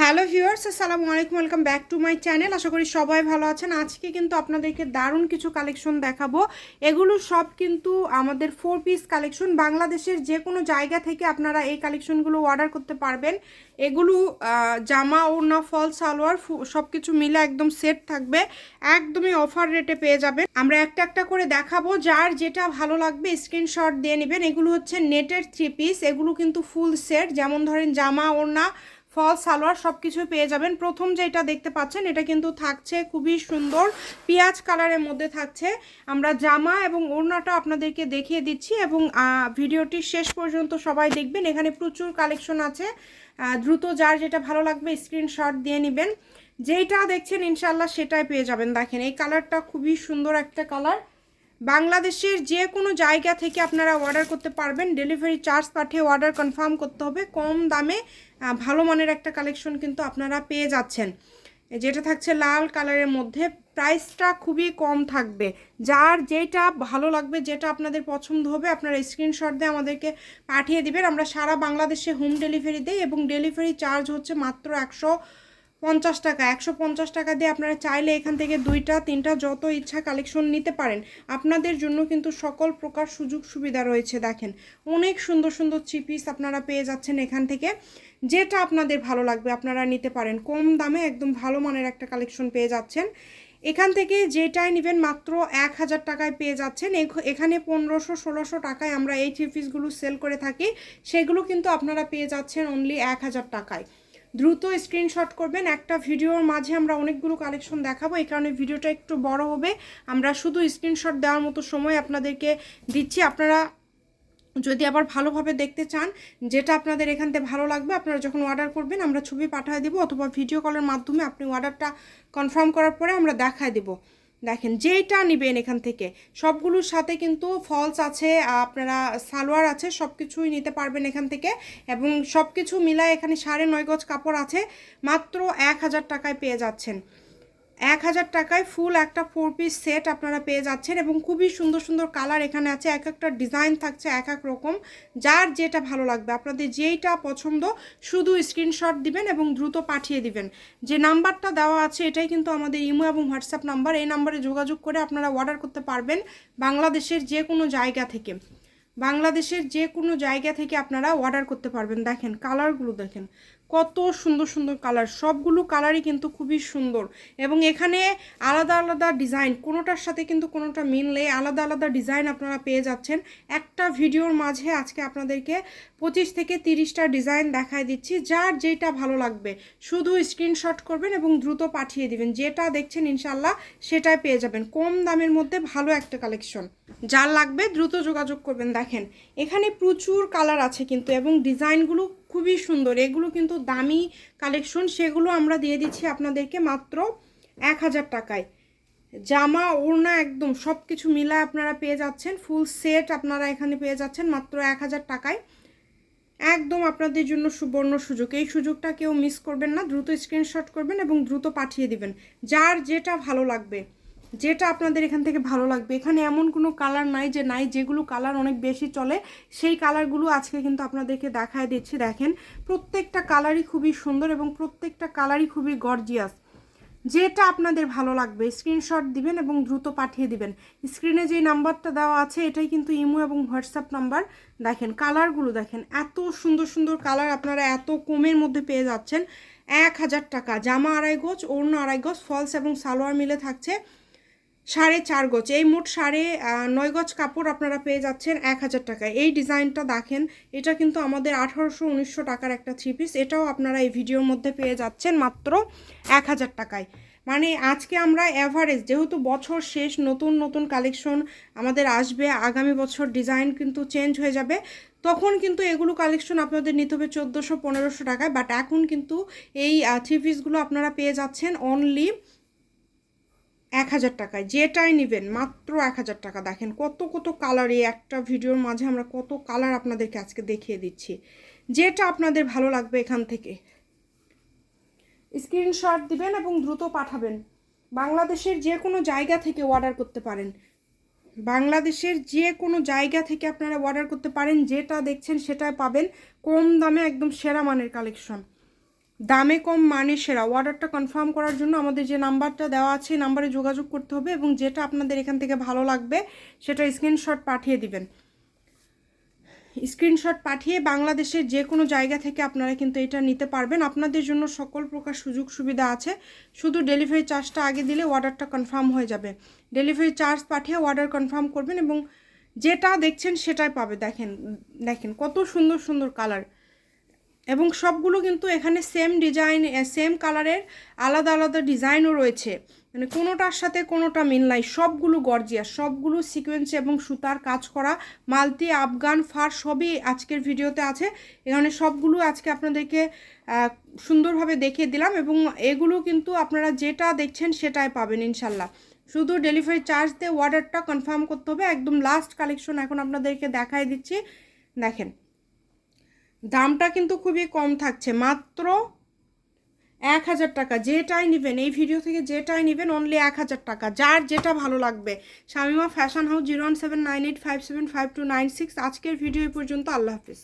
Hello viewers, আসসালামু আলাইকুম, welcome back to my channel. আশা করি সবাই ভালো আছেন। আজকে কিন্তু আপনাদেরকে দারুণ কিছু কালেকশন দেখাবো। এগুলো সব কিন্তু আমাদের ফোর পিস কালেকশন। বাংলাদেশের যে কোনো জায়গা থেকে আপনারা এই কালেকশনগুলো অর্ডার করতে পারবেন। এগুলো জামা, ওড়না, ফল, সালোয়ার সব কিছু মিলে একদম সেট থাকবে। একদমই অফার রেটে পেয়ে যাবেন। আমরা একটা একটা করে দেখাবো। যার যেটা ভালো লাগবে স্ক্রিনশট দিয়ে নেবেন। এগুলো হচ্ছে নেটের থ্রি পিস এগুলো কিন্তু ফুল সেট যেমন ধরেন জামা, ওড়না ফল, সালোয়ার সব কিছু পেয়ে যাবেন। প্রথম যেটা দেখতে পাচ্ছেন, এটা কিন্তু থাকছে খুবই সুন্দর। পেঁয়াজ কালারের মধ্যে থাকছে। আমরা জামা এবং ওড়নাটা আপনাদেরকে দেখিয়ে দিচ্ছি এবং ভিডিওটি শেষ পর্যন্ত সবাই দেখবেন। এখানে প্রচুর কালেকশন আছে। দ্রুত যার যেটা ভালো লাগবে স্ক্রিনশট দিয়ে নেবেন। যেইটা দেখছেন ইনশাল্লাহ সেটাই পেয়ে যাবেন। দেখেন, এই কালারটা খুবই সুন্দর একটা কালার বাংলাদেশের যে কোনো জায়গা থেকে আপনারা অর্ডার করতে পারবেন। ডেলিভারি চার্জ পাঠিয়ে অর্ডার কনফার্ম করতে হবে। কম দামে ভালো মানের একটা কালেকশন কিন্তু আপনারা পেয়ে যাচ্ছেন। যেটা থাকছে লাল কালারের মধ্যে প্রাইসটা খুবই কম থাকবে। যার যেটা ভালো লাগবে, যেটা আপনাদের পছন্দ হবে, আপনারা স্ক্রিনশট দিয়ে আমাদেরকে পাঠিয়ে দিবেন। আমরা সারা বাংলাদেশে হোম ডেলিভারি দিই এবং ডেলিভারি চার্জ হচ্ছে মাত্র একশো পঞ্চাশ টাকা, একশো পঞ্চাশ টাকা দিয়ে আপনারা চাইলে এখান থেকে দুইটা, তিনটা যত ইচ্ছা কালেকশন নিতে পারেন। আপনাদের জন্য কিন্তু সকল প্রকার সুযোগ সুবিধা রয়েছে, দেখেন। অনেক সুন্দর সুন্দর থ্রি পিস আপনারা পেয়ে যাচ্ছেন এখান থেকে। যেটা আপনাদের ভালো লাগবে, আপনারা নিতে পারেন। কম দামে একদম ভালো মানের একটা কালেকশন পেয়ে যাচ্ছেন। এখান থেকে যেটাই নেবেন মাত্র এক হাজার টাকায় পেয়ে যাচ্ছেন। এখ- এখানে পনেরোশো, ষোলোশো টাকায় আমরা এই থ্রি পিসগুলো সেল করে থাকি। সেগুলো কিন্তু আপনারা পেয়ে যাচ্ছেন অনলি এক হাজার টাকায়। দ্রুত স্ক্রিনশট করবেন। একটা ভিডিওর মাঝে আমরা অনেকগুলো কালেকশন দেখাবো। এই কারণে ভিডিওটা একটু বড় হবে। আমরা শুধু স্ক্রিনশট দেওয়ার মতো সময় আপনাদেরকে দিচ্ছি। আপনারা যদি আবার ভালোভাবে দেখতে চান, যেটা আপনাদের এখান থেকে ভালো লাগবে, আপনারা যখন অর্ডার করবেন, আমরা ছবি পাঠিয়ে দেবো অথবা ভিডিও কলের মাধ্যমে আপনি অর্ডারটা কনফার্ম করার পরে আমরা দেখায় দেবো। দেখেন, যেইটা নেবেন এখান থেকে, সবগুলোর সাথে কিন্তু ফলস আছে, আপনারা সালোয়ার আছে সব কিছুই নিতে পারবেন এখান থেকে এবং সব কিছু মিলায় এখানে সাড়ে নয় গজ কাপড় আছে, মাত্র এক হাজার টাকায় পেয়ে যাচ্ছেন। এক হাজার টাকায় ফুল একটা ফোর পিস সেট আপনারা পেয়ে যাচ্ছেন এবং খুবই সুন্দর সুন্দর কালার এখানে আছে, এক একটা ডিজাইন থাকছে এক এক রকম। যার যেটা ভালো লাগবে, আপনাদের যেইটা পছন্দ শুধু স্ক্রিনশট দিবেন এবং দ্রুত পাঠিয়ে দিবেন। যে নাম্বারটা দেওয়া আছে, এটাই কিন্তু আমাদের ইমো এবং হোয়াটসঅ্যাপ নাম্বার। এই নাম্বারে যোগাযোগ করে আপনারা অর্ডার করতে পারবেন বাংলাদেশের যে কোনো জায়গা থেকে। বাংলাদেশের যে কোনো জায়গা থেকে আপনারা অর্ডার করতে পারবেন। দেখেন কালারগুলো দেখেন। কত সুন্দর সুন্দর কালার সবগুলো কালারই কিন্তু খুবই সুন্দর। এবং এখানে আলাদা আলাদা ডিজাইন কোনোটার সাথে কিন্তু কোনোটা মিললে আলাদা আলাদা ডিজাইন আপনারা পেয়ে যাচ্ছেন। একটা ভিডিওর মাঝে আজকে আপনাদেরকে পঁচিশ থেকে তিরিশটা ডিজাইন দেখায় দিচ্ছি। যার যেটা ভালো লাগবে, শুধু স্ক্রিনশট করবেন এবং দ্রুত পাঠিয়ে দিবেন। যেটা দেখছেন ইনশাল্লাহ সেটাই পেয়ে যাবেন। কম দামের মধ্যে ভালো একটা কালেকশন যার লাগবে দ্রুত যোগাযোগ করবেন। দেখেন, এখানে প্রচুর কালার আছে কিন্তু এবং ডিজাইনগুলো খুবই সুন্দর। এগুলো কিন্তু দামি কালেকশন সেগুলো আমরা দিয়ে দিচ্ছি আপনাদেরকে মাত্র এক হাজার টাকায়। জামা, ওড়না একদম সব কিছু মিলায় আপনারা পেয়ে যাচ্ছেন। ফুল সেট আপনারা এখানে পেয়ে যাচ্ছেন মাত্র এক হাজার টাকায়। একদম আপনাদের জন্য সুবর্ণ সুযোগ। এই সুযোগটা কেউ মিস করবেন না। দ্রুত স্ক্রিনশট করবেন এবং দ্রুত পাঠিয়ে দিবেন। যার যেটা ভালো লাগবে। যেটা আপনাদের এখান থেকে ভালো লাগবে। এখানে এমন কোনো কালার নাই যে, নাই যেগুলো কালার অনেক বেশি চলে, সেই কালারগুলো আজকে কিন্তু আপনাদেরকে দেখায় দিচ্ছি। দেখেন, প্রত্যেকটা কালারই খুবই সুন্দর এবং প্রত্যেকটা কালারই খুবই গর্জিয়াস যেটা আপনাদের ভালো লাগবে স্ক্রিনশট দিবেন এবং দ্রুত পাঠিয়ে দিবেন। স্ক্রিনে যে নাম্বারটা দেওয়া আছে, এটাই কিন্তু ইমো এবং হোয়াটসঅ্যাপ নাম্বার দেখেন কালারগুলো দেখেন, এত সুন্দর সুন্দর কালার আপনারা এত কমের মধ্যে পেয়ে যাচ্ছেন। এক হাজার টাকা, জামা আড়াই গোজ, ওড়না আড়াই গোজ ফলস এবং সালোয়ার মিলে থাকছে। সাড়ে চার গজ। এই মোট সাড়ে নয় গজ কাপড় আপনারা পেয়ে যাচ্ছেন এক হাজার টাকায়। এই ডিজাইনটা দেখেন, এটা কিন্তু আমাদের আঠারোশো উনিশশো টাকার একটা থ্রি পিস এটাও আপনারা এই ভিডিওর মধ্যে পেয়ে যাচ্ছেন মাত্র এক হাজার টাকায়। মানে আজকে আমরা অ্যাভারেজ যেহেতু বছর শেষ, নতুন নতুন কালেকশন আমাদের আসবে, আগামী বছর ডিজাইন কিন্তু চেঞ্জ হয়ে যাবে, তখন কিন্তু এগুলো কালেকশন আপনাদের নিতে হবে চোদ্দোশো পনেরোশো টাকায়। বাট এখন কিন্তু এই থ্রি পিসগুলো আপনারা পেয়ে যাচ্ছেন অনলি এক হাজার টাকায়। যেটাই নেবেন, মাত্র এক হাজার টাকা। দেখেন কত কত কালার এই একটা ভিডিওর মাঝে আমরা কত কালার আপনাদেরকে আজকে দেখিয়ে দিচ্ছি। যেটা আপনাদের ভালো লাগবে এখান থেকে। স্ক্রিনশট দিবেন এবং দ্রুত পাঠাবেন। বাংলাদেশের যে কোনো জায়গা থেকে অর্ডার করতে পারেন। বাংলাদেশের যে কোনো জায়গা থেকে আপনারা অর্ডার করতে পারেন। যেটা দেখছেন সেটা পাবেন। কম দামে একদম সেরা মানের কালেকশন দামে কম মানে সেরা। অর্ডারটা কনফার্ম করার জন্য আমাদের যে নাম্বারটা দেওয়া আছে, এই নাম্বারে যোগাযোগ করতে হবে এবং যেটা আপনাদের এখান থেকে ভালো লাগবে, সেটা স্ক্রিনশট পাঠিয়ে দিবেন। স্ক্রিনশট পাঠিয়ে বাংলাদেশের যে কোনো জায়গা থেকে আপনারা কিন্তু এটা নিতে পারবেন। আপনাদের জন্য সকল প্রকার সুযোগ সুবিধা আছে। শুধু ডেলিভারি চার্জটা আগে দিলে অর্ডারটা কনফার্ম হয়ে যাবে। ডেলিভারি চার্জ পাঠিয়ে অর্ডার কনফার্ম করবেন এবং যেটা দেখছেন সেটাই পাবে। দেখেন দেখেন কত সুন্দর সুন্দর কালার এবং সবগুলো কিন্তু এখানে সেম ডিজাইন সেম কালারের আলাদা আলাদা ডিজাইনও রয়েছে। মানে কোনোটার সাথে কোনোটা মিল নাই, সবগুলো গর্জিয়া সবগুলো সিকোয়েন্স এবং সুতার কাজ করা, মালতি, আফগান, ফার সবই আজকের ভিডিওতে আছে। এখানে সবগুলো আজকে আপনাদেরকে সুন্দরভাবে দেখিয়ে দিলাম এবং এগুলো কিন্তু আপনারা যেটা দেখছেন সেটাই পাবেন ইনশাল্লাহ শুধু ডেলিভারি চার্জ দিয়ে অর্ডারটা কনফার্ম করতে হবে। একদম লাস্ট কালেকশন এখন আপনাদেরকে দেখাই দিচ্ছি। দেখেন দামটা কিন্তু খুবই কম থাকছে। মাত্র এক হাজার টাকা। যেটাই নেবেন, এই ভিডিও থেকে যেটাই নেবেন অনলি এক হাজার টাকা। যার যেটা ভালো লাগবে। Shamima fashion house zero one seven nine eight five seven five two nine six আজকের ভিডিও এই পর্যন্ত। আল্লাহ হাফিজ।